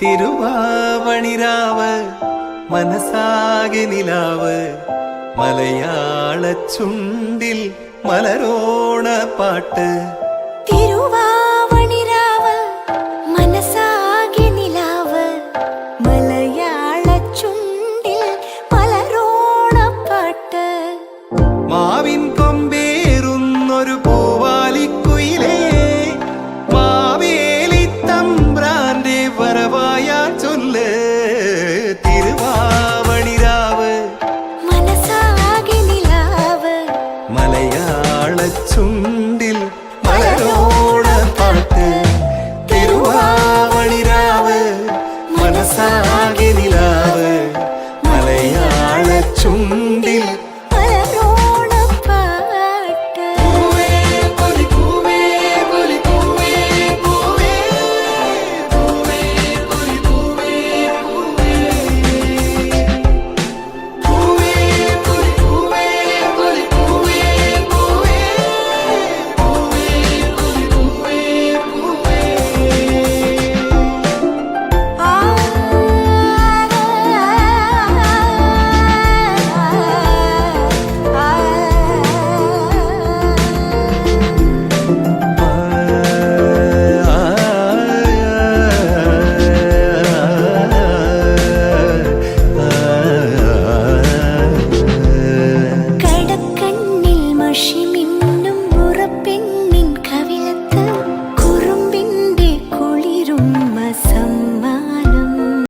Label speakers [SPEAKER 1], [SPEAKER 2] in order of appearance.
[SPEAKER 1] திருவாவணிராவ மனசாகி நிலாவ மலையாள சுண்டில் மலரோண பாட்டு. ആവിൻ